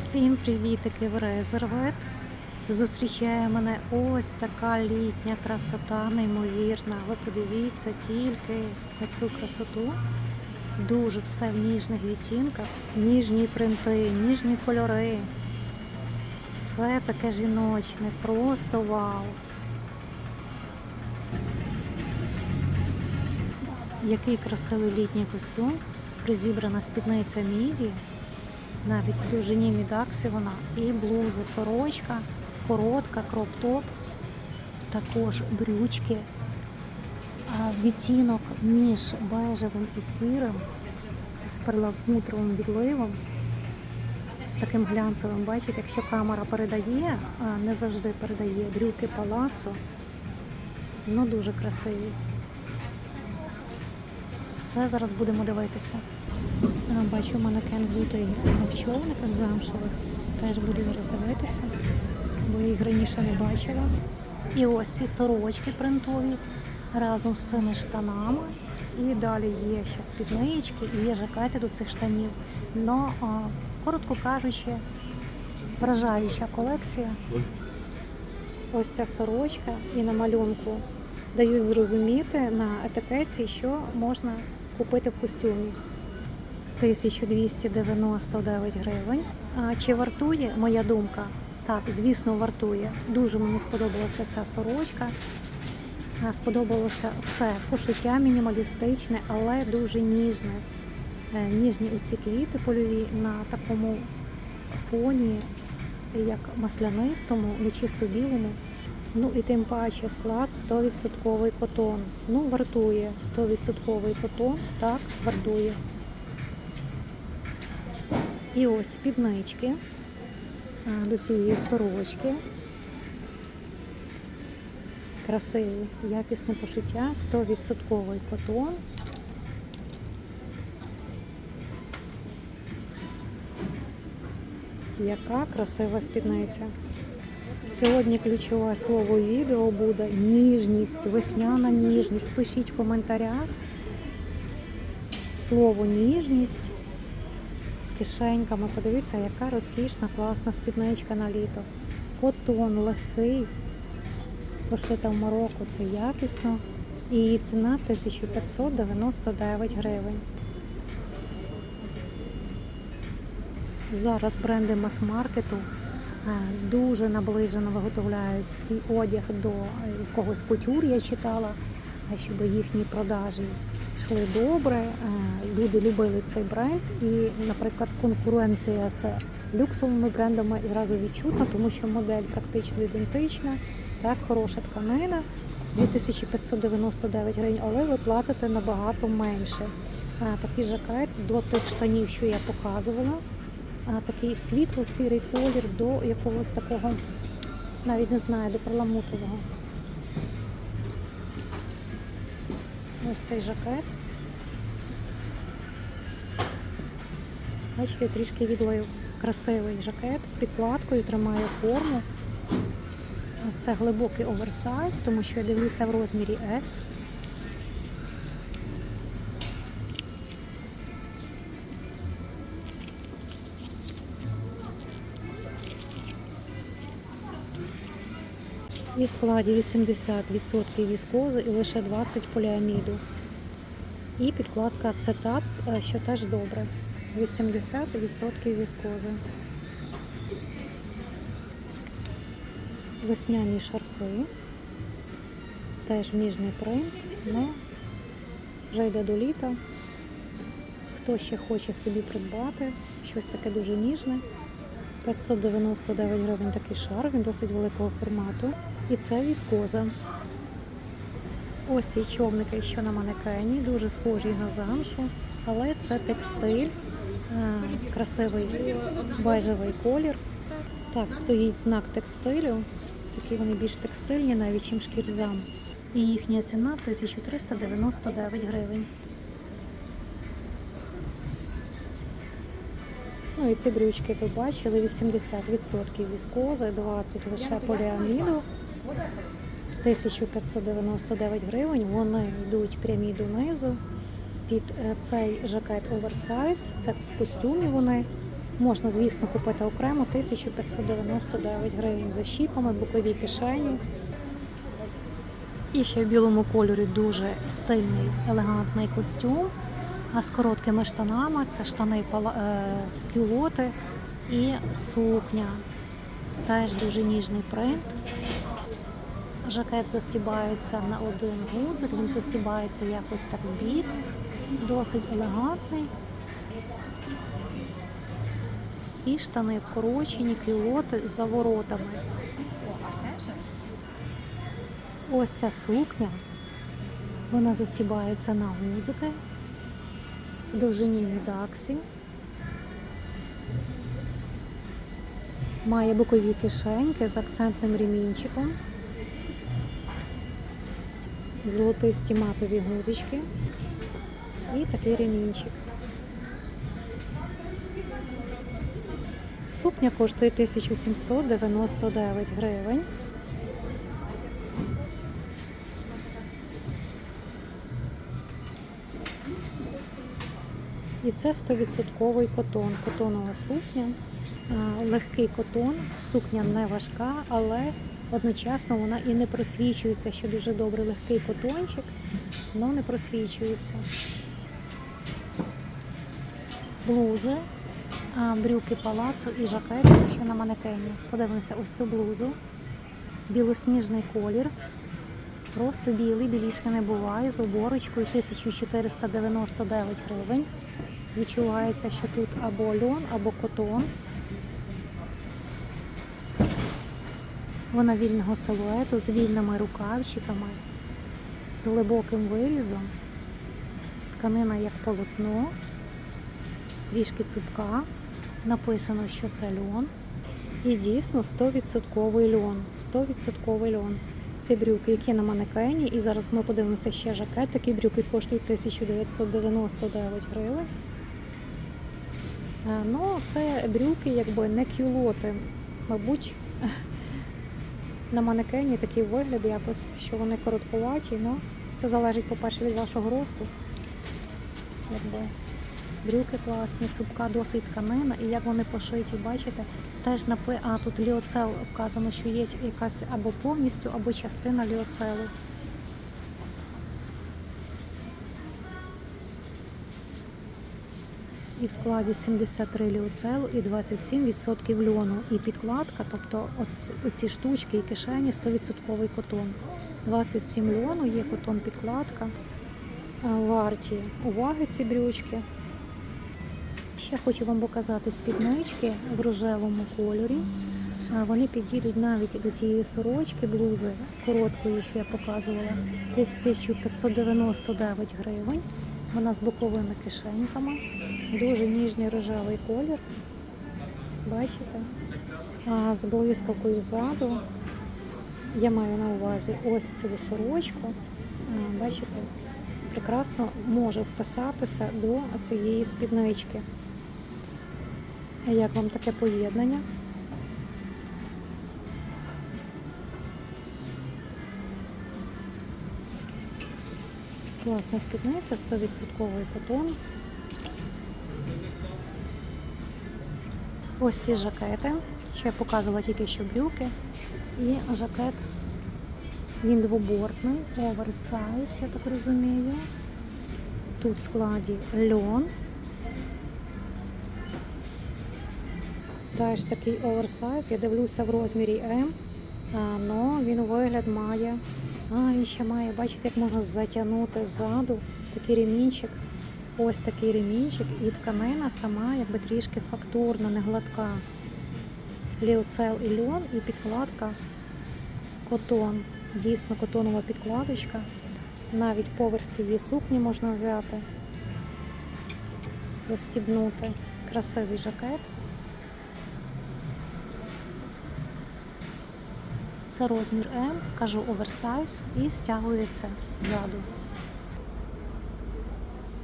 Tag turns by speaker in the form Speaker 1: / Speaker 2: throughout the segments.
Speaker 1: Всім привітики в Резервет. Зустрічає мене ось така літня красота, неймовірна. Ви подивіться тільки на цю красоту. Дуже все в ніжних відтінках, ніжні принти, ніжні кольори. Все таке жіночне, просто вау. Який красивий літній костюм, призібрана спідниця міді, навіть в довжині мідаксі вона, і блуза, сорочка, коротка, кроп-топ, також брючки, відтінок між бежевим і сірим, з перламутровим відливом, з таким глянцевим. Бачите, якщо камера передає, а не завжди передає брюки палацо, ну дуже красиві. Все зараз будемо дивитися. Бачу манекен взутий човниках замшевих. Теж буду зараз дивитися, бо я їх раніше не бачила. І ось ці сорочки принтові разом з цими штанами. І далі є ще спіднички і є жакети до цих штанів. Но, коротко кажучи, вражаюча колекція. Ось ця сорочка і на малюнку дають зрозуміти на етикетці, що можна купити в костюмі. 1299 гривень. Чи вартує моя думка? Так, звісно, вартує. Дуже мені сподобалася ця сорочка. Сподобалося все. Пошиття мінімалістичне, але дуже ніжне. Е, Ніжні оці квіти польові на такому фоні, як маслянистому, не чисто білому. Ну і тим паче склад 100% котон. Ну, вартує 100% котон, так, вартує. І ось спіднички до цієї сорочки. Красивий, якісне пошиття, 100% котон. Яка красива спідниця. Сьогодні ключове слово відео буде ніжність, весняна ніжність. Пишіть в коментарях слово ніжність кишеньками. Подивіться, яка розкішна, класна спідничка на літо. Котон легкий, пошита в Марокко, це якісно. І ціна 1599 гривень. Зараз бренди мас-маркету е, дуже наближено виготовляють свій одяг до е, якогось кутюр, я читала, щоб їхні продажі йшли добре. Е, Люди любили цей бренд, і, наприклад, конкуренція з люксовими брендами зразу відчутна, тому що модель практично ідентична, так, хороша тканина. 2599 гривень, але ви платите набагато менше. А, Такий жакет до тих штанів, що я показувала. Такий світло-сірий колір до якогось такого, навіть не знаю, до перламутрового. Ось цей жакет. Бачите, трішки відлив. Красивий жакет з підкладкою, тримає форму. Це глибокий оверсайз, тому що я дивлюся в розмірі S. І в складі 80% віскози і лише 20 поліаміду. І підкладка ацетат, е, що теж добре. 80% віскози. Весняні шарфи. Теж ніжний принт, але вже йде до літа. Хто ще хоче собі придбати, щось таке дуже ніжне. 599 гривень такий шар, він досить великого формату. І це віскоза. Ось ці човники, що на манекені, дуже схожі на замшу, але це текстиль, е, красивий бежевий колір. Так, стоїть знак текстилю, такі вони більш текстильні, навіть чим шкірзам. І їхня ціна 1399 гривень. Ну і ці брючки ви бачили, 80% віскози, 20 лише поліаміду. 1599 гривень. Вони йдуть прямі донизу. Під е, цей жакет оверсайз. Це в костюмі вони. Можна, звісно, купити окремо 1599 гривень за щіпами, бокові кишені. І ще в білому кольорі дуже стильний, елегантний костюм. А з короткими штанами це штани е, кюлоти і сукня. Теж дуже ніжний принт. Жакет застібається на один гудзик, він застібається якось так в бік, досить елегантний. І штани вкорочені, кюлоти з заворотами. Ось ця сукня. Вона застібається на гудзики в довжині мідаксі. Має бокові кишеньки з акцентним ремінчиком. Золотисті матові гудзички і такий ремінчик. Сукня коштує 1799 гривень. І це 100% котон, котонова сукня, легкий котон, сукня не важка, але одночасно вона і не просвічується, що дуже добре легкий котончик, але не просвічується. Блузи, брюки палацу і жакет, що на манекені. Подивимося ось цю блузу. Білосніжний колір. Просто білий, білішки не буває, з оборочкою 1499 гривень. Відчувається, що тут або льон, або котон. Вона вільного силуету з вільними рукавчиками, з глибоким вирізом. Тканина як полотно, трішки цупка. Написано, що це льон. І дійсно 100% льон. 100% льон. Це брюки, які на манекені. І зараз ми подивимося ще жакет. Такі брюки коштують 1999 гривень. Е, Ну, це брюки, якби не кюлоти. Мабуть, на манекені такий вигляд якось, що вони короткуваті. але все залежить, по-перше, від вашого росту. Якби. Брюки класні, цупка досить тканина, і як вони пошиті, бачите, теж напи... А тут ліоцел вказано, що є якась або повністю, або частина ліоцелу. І в складі 73 ліоцелу і 27% льону. І підкладка, тобто оці, штучки і кишені 100% котон. 27 льону, є котон підкладка. Варті уваги ці брючки. Ще хочу вам показати спіднички в рожевому кольорі. Вони підійдуть навіть до тієї сорочки, блузи короткої, що я показувала, 1599 гривень. Вона з боковими кишеньками. Дуже ніжний рожевий колір. Бачите? А, з блискавкою ззаду. Я маю на увазі ось цю сорочку. Бачите? Прекрасно може вписатися до цієї спіднички. Як вам таке поєднання? Класна спідниця, 100% котон. Ось ці жакети, що я показувала тільки що брюки. І жакет, він двобортний, оверсайз, я так розумію. Тут в складі льон. Теж такий оверсайз. Я дивлюся в розмірі М, але він вигляд має. А, і ще має, бачите, як можна затягнути ззаду такий ремінчик. Ось такий ремінчик, і тканина сама якби трішки фактурна, не гладка. Ліоцел і льон, і підкладка котон. Дійсно котонова підкладочка. Навіть поверх цієї сукні можна взяти, розстібнути. Красивий жакет. Це розмір М, кажу оверсайз і стягується ззаду.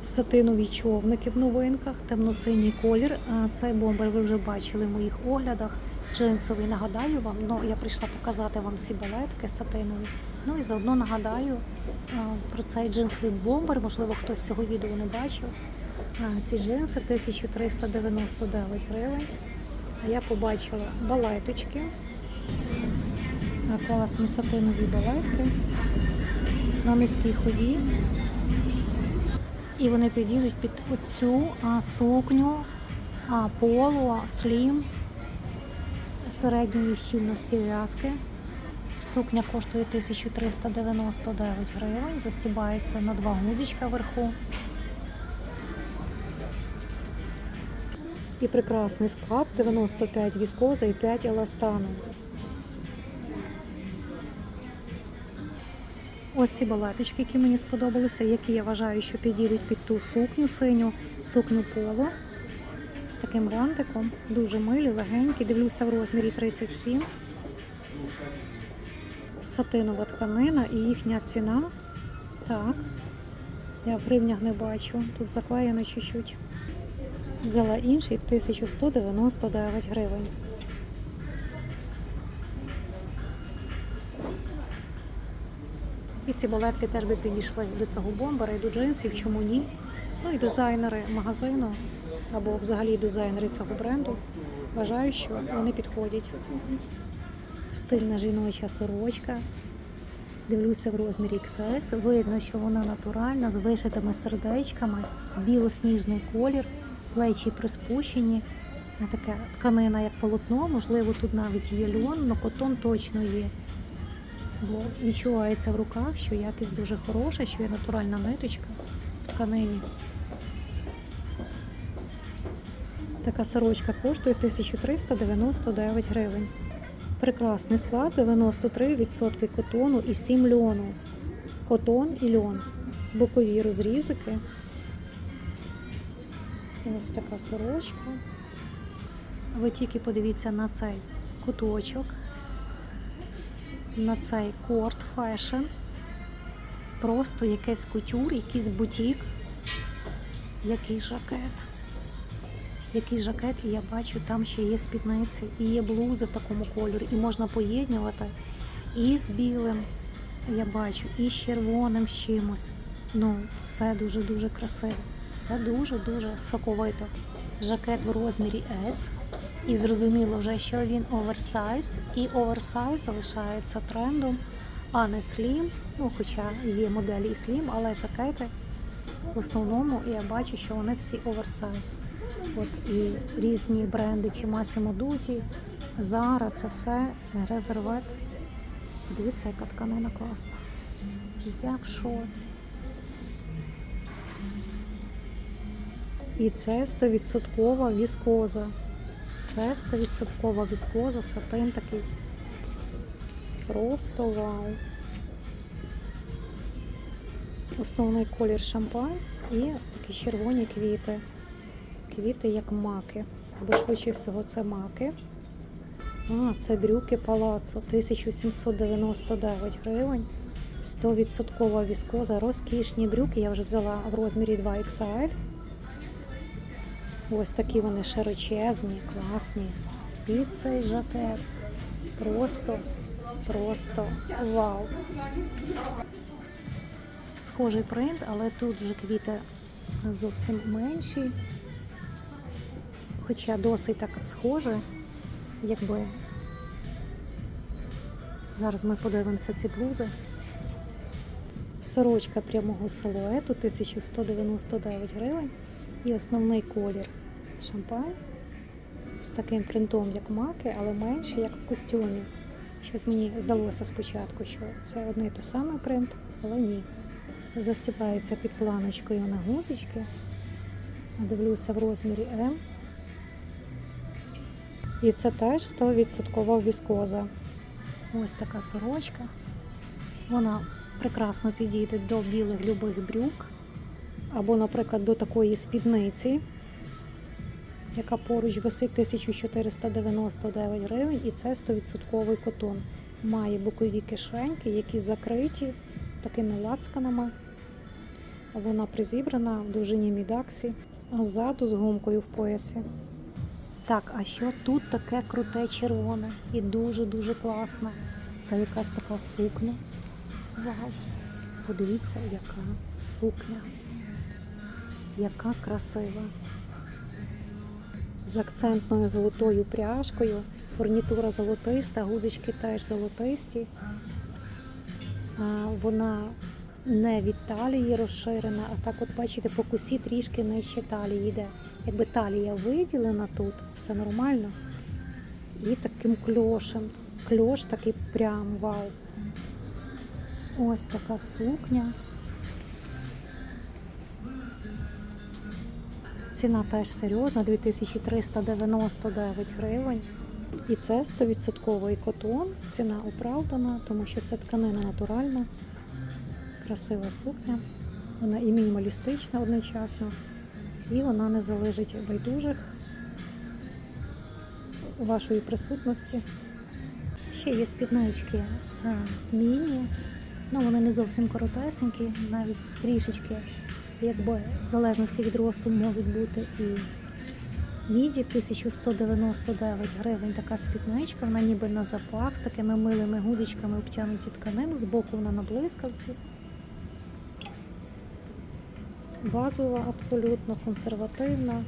Speaker 1: Сатинові човники в новинках, темно-синій колір. Цей бомбер ви вже бачили в моїх оглядах. Джинсовий нагадаю вам, ну я прийшла показати вам ці балетки сатинові. Ну і заодно нагадаю про цей джинсовий бомбер. Можливо, хтось цього відео не бачив. Ці джинси 1399 гривень. А я побачила балеточки. А, Класні сатинові балетки на низькій ході. І вони підійдуть під цю сукню а, поло, слім середньої щільності в'язки. Сукня коштує 1399 гривень, застібається на два гудзичка вверху. І прекрасний склад 95 віскоза і 5 еластану. Ось ці балеточки, які мені сподобалися, які я вважаю, що підійдуть під ту сукню синю, сукню поло з таким рантиком. Дуже милі, легенькі. Дивлюся в розмірі 37. Сатинова тканина і їхня ціна. Так. Я в гривнях не бачу. Тут заклеєно чуть-чуть. Взяла інший 1199 гривень. Ці балетки теж би підійшли до цього бомбера і до джинсів, чому ні? Ну і дизайнери магазину або взагалі дизайнери цього бренду вважаю, що вони підходять. Стильна жіноча сорочка. Дивлюся в розмірі XS. Видно, що вона натуральна, з вишитими сердечками, білосніжний колір, плечі приспущені. Така тканина, як полотно, можливо, тут навіть є льон, але котон точно є. Бо відчувається в руках, що якість дуже хороша, що є натуральна ниточка в тканині. Така сорочка коштує 1399 гривень. Прекрасний склад 93% котону і 7 льону. Котон і льон. Бокові розрізики. Ось така сорочка. Ви тільки подивіться на цей куточок, на цей корт фешн. Просто якийсь кутюр, якийсь бутік, який жакет. Який жакет, і я бачу, там ще є спідниці, і є блузи в такому кольорі, і можна поєднувати і з білим, я бачу, і з червоним з чимось. Ну, все дуже-дуже красиво. Все дуже-дуже соковито. Жакет в розмірі S. І зрозуміло вже, що він оверсайз. І оверсайз залишається трендом, а не слім. Ну, хоча є моделі і слім, але жакети в основному я бачу, що вони всі оверсайз. От і різні бренди, чи Massimo Dutti, Zara, це все резервет. Дивіться, яка тканина класна. Я в шоці. І це 100% віскоза. Це 100% віскоза, сатин такий. Просто вау. Основний колір шампань і такі червоні квіти. Квіти як маки. Бо швидше всього це маки. А, це брюки палацо 1799 гривень. 100% віскоза. Розкішні брюки. Я вже взяла в розмірі 2XL. Ось такі вони широчезні, класні. Під цей жакет. Просто, просто вау. Схожий принт, але тут вже квіти зовсім менші. Хоча досить так схоже, якби. Зараз ми подивимося ці блузи. Сорочка прямого силуету 1199 гривень. І основний колір шампань з таким принтом, як маки, але менше, як в костюмі. Щось мені здалося спочатку, що це одне і те саме принт, але ні. Застібається під планочкою на гузочки. Дивлюся в розмірі М. І це теж 100% віскоза. Ось така сорочка. Вона прекрасно підійде до білих любих брюк. Або, наприклад, до такої спідниці, яка поруч висить 1499 гривень, і це 100% котон. Має бокові кишеньки, які закриті такими лацканами. Вона призібрана в довжині мідаксі, а ззаду з гумкою в поясі. Так, а що тут таке круте червоне і дуже-дуже класне. Це якась така сукня. Вау! Подивіться, яка сукня. Яка красива. З акцентною золотою пряжкою. Фурнітура золотиста, гудзички теж золотисті. Вона не від талії розширена, а так, от бачите, по косі трішки нижче талії йде. Якби талія виділена тут, все нормально. І таким кльошем. Кльош такий прям вау. Ось така сукня. Ціна теж серйозна, 2399 гривень. І це 100% котон. Ціна оправдана, тому що це тканина натуральна, красива сукня. Вона і мінімалістична одночасно, і вона не залежить байдужих вашої присутності. Ще є спіднички міні. Ну, вони не зовсім коротесенькі, навіть трішечки, якби в залежності від росту можуть бути і міді 1199 гривень така спідничка, вона ніби на запах з такими милими гудочками обтянуті тканину, збоку вона на блискавці. Базова, абсолютно консервативна.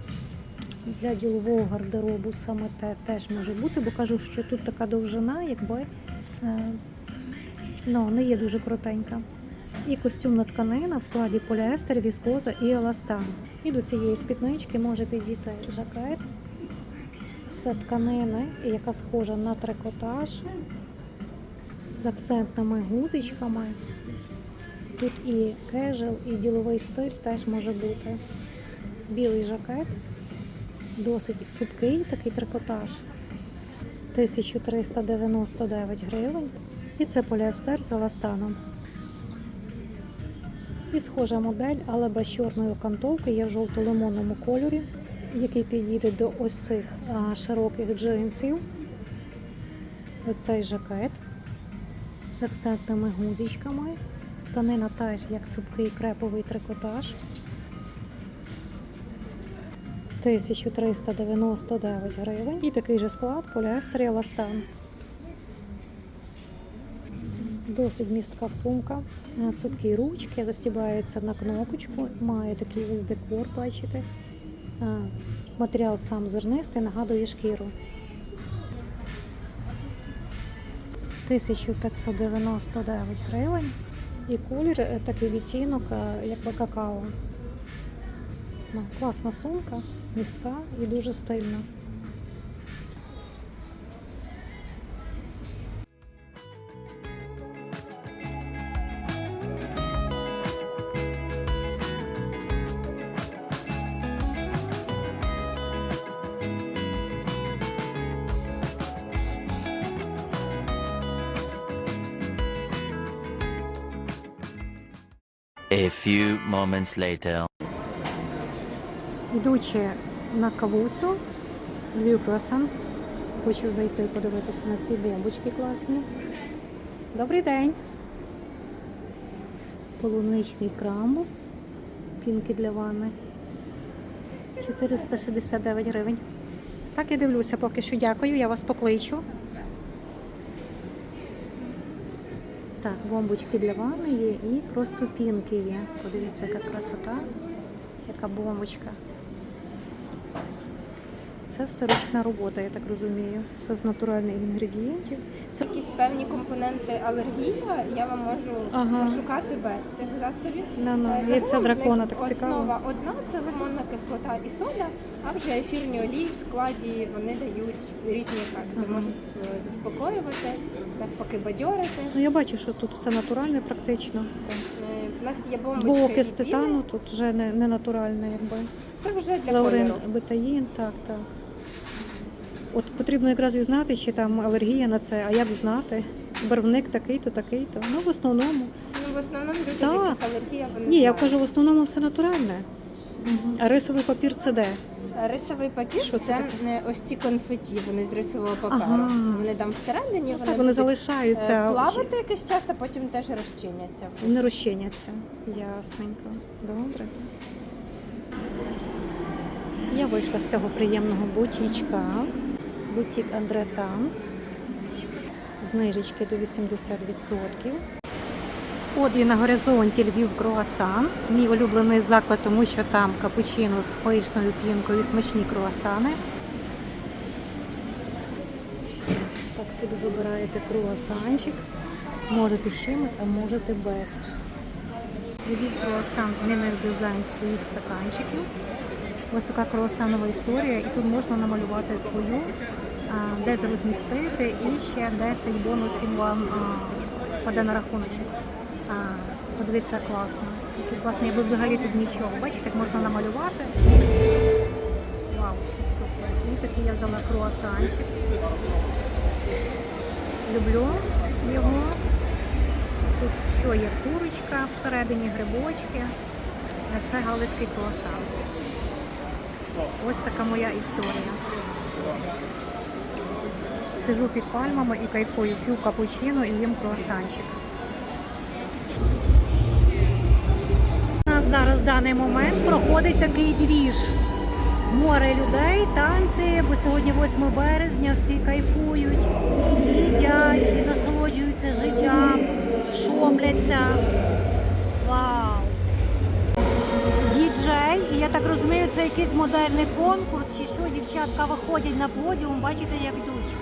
Speaker 1: Для ділового гардеробу саме те теж може бути, бо кажу, що тут така довжина, якби е, ну, не є дуже коротенька. І костюмна тканина в складі поліестер, віскоза і еластан. І до цієї спіднички може підійти жакет з тканини, яка схожа на трикотаж з акцентними гузичками. Тут і кежел, і діловий стиль теж може бути. Білий жакет, досить цупкий такий трикотаж. 1399 гривень. І це поліестер з еластаном. І схожа модель, але без чорної окантовки, є в жовто-лимонному кольорі, який підійде до ось цих широких джинсів. Оцей жакет з акцентними гузичками. Тканина теж як цупкий креповий трикотаж. 1399 гривень. І такий же склад поліестер і еластан. Досить містка сумка, Е, цупкі ручки, застібаються на кнопочку, має такий ось декор, бачите. Е, Матеріал сам зернистий, нагадує шкіру. 1599 гривень. І колір е, такий відтінок, як какао. Ну, класна сумка, містка і дуже стильна.
Speaker 2: A few moments later.
Speaker 1: Йдучи на кавусю, Львів круасан, хочу зайти подивитися на ці бомбочки класні. Добрий день! Полуничний крамбл, пінки для ванни. 469 гривень. Так, я дивлюся поки що. Дякую, я вас покличу. Так, бомбочки для ванни є і просто пінки є. Подивіться, яка красота, яка бомбочка. Це все ручна робота, я так розумію. Все з натуральних інгредієнтів. Це
Speaker 3: якісь певні компоненти алергія, я вам можу
Speaker 1: Ага.
Speaker 3: пошукати без цих засобів.
Speaker 1: на,
Speaker 3: Е,
Speaker 1: на.
Speaker 3: загалом
Speaker 1: яйце дракона,
Speaker 3: них
Speaker 1: так цікаво.
Speaker 3: Основа одна це лимонна кислота і сода, а вже ефірні олії в складі вони дають різні ефекти.
Speaker 1: Ага.
Speaker 3: Можуть е, заспокоювати, навпаки бадьорити.
Speaker 1: Ну я бачу, що тут все натуральне практично.
Speaker 3: Е, У нас є і піни.
Speaker 1: титану тут вже не, не натуральне, якби.
Speaker 3: Це вже для
Speaker 1: Лаурин,
Speaker 3: кольору.
Speaker 1: бетаїн, так, так. От потрібно якраз і знати, чи там алергія на це, а як знати? Барвник такий-то, такий-то. Ну, в основному.
Speaker 3: Ну, в основному люди, в
Speaker 1: Так.
Speaker 3: яких алергія, вони
Speaker 1: Ні, я
Speaker 3: знають.
Speaker 1: кажу, в основному все натуральне. А рисовий папір це де?
Speaker 3: Рисовий папір
Speaker 1: Що
Speaker 3: це,
Speaker 1: це
Speaker 3: е, ось ці конфеті, вони з рисового паперу.
Speaker 1: Ага.
Speaker 3: Вони там всередині, вони,
Speaker 1: Так, вони
Speaker 3: будуть,
Speaker 1: залишаються.
Speaker 3: е, плавати якийсь час, а потім теж розчиняться.
Speaker 1: Не розчиняться. Ясненько. Добре. Я вийшла з цього приємного бутічка. Бутік Андретан. Знижечки до 80%. І на горизонті Львів круасан. Мій улюблений заклад, тому що там капучино з пишною пінкою і смачні круасани. Так собі вибираєте круасанчик. Можете з чимось, а можете без. Львів круасан змінив дизайн своїх стаканчиків. Ось така круасанова історія, і тут можна намалювати свою, десь розмістити, і ще 10 бонусів вам паде на рахуночок. Подивіться, класно. Тут класно, якби взагалі тут нічого. Бачите, як можна намалювати. Вау, щось круте. І такий я взяла круасанчик. Люблю його. Тут що є курочка, всередині грибочки. Це галицький круасан. Ось така моя історія. Сижу під пальмами і кайфую, п'ю капучино і їм круасанчик. Зараз в даний момент проходить такий двіж. Море людей, танці, бо сьогодні 8 березня, всі кайфують, їдять, і насолоджуються життям, шопляться. Вау! Діджей, і я так розумію, це якийсь модельний конкурс, чи що дівчатка виходять на подіум, бачите, як йдуть.